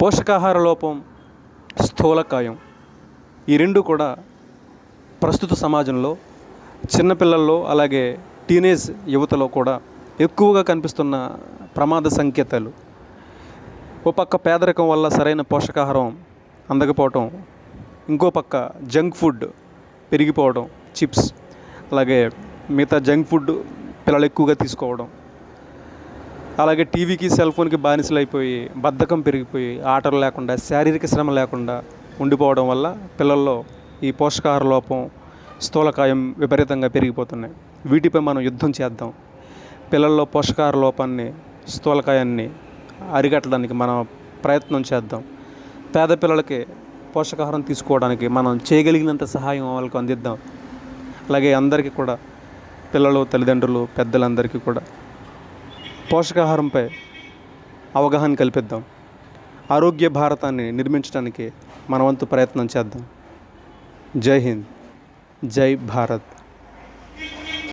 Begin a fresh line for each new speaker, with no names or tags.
పోషకాహార లోపం స్థూలకాయం ఈ రెండు కూడా ప్రస్తుత సమాజంలో చిన్నపిల్లల్లో అలాగే టీనేజ్ యువతలో కూడా ఎక్కువగా కనిపిస్తున్న ప్రమాద సంకేతాలు. ఓ పక్క పేదరికం వల్ల సరైన పోషకాహారం అందకపోవటం ఇంకో పక్క జంక్ ఫుడ్ పెరిగిపోవడం చిప్స్ అలాగే మిగతా జంక్ ఫుడ్ పిల్లలు ఎక్కువగా తీసుకోవడం. అలాగే టీవీకి సెల్ ఫోన్కి బానిసలు అయిపోయి బద్ధకం పెరిగిపోయి ఆటలు లేకుండా శారీరక శ్రమ లేకుండా ఉండిపోవడం వల్ల పిల్లల్లో ఈ పోషకాహార లోపం స్థూలకాయం విపరీతంగా పెరిగిపోతున్నాయి. వీటిపై మనం యుద్ధం చేద్దాం. పిల్లల్లో పోషకాహార లోపాన్ని స్థూలకాయాన్ని అరికట్టడానికి మనం ప్రయత్నం చేద్దాం. పేద పిల్లలకి పోషకాహారం తీసుకోవడానికి మనం చేయగలిగినంత సహాయం వాళ్ళకు అందిద్దాం. అలాగే అందరికీ కూడా పిల్లలు తల్లిదండ్రులు పెద్దలందరికీ కూడా. పోషకాహారంపై అవగాహన కల్పిద్దాం. ఆరోగ్య భారతాన్ని నిర్మించడానికి మన వంతు ప్రయత్నం చేద్దాం. జై హింద్. జై భారత్.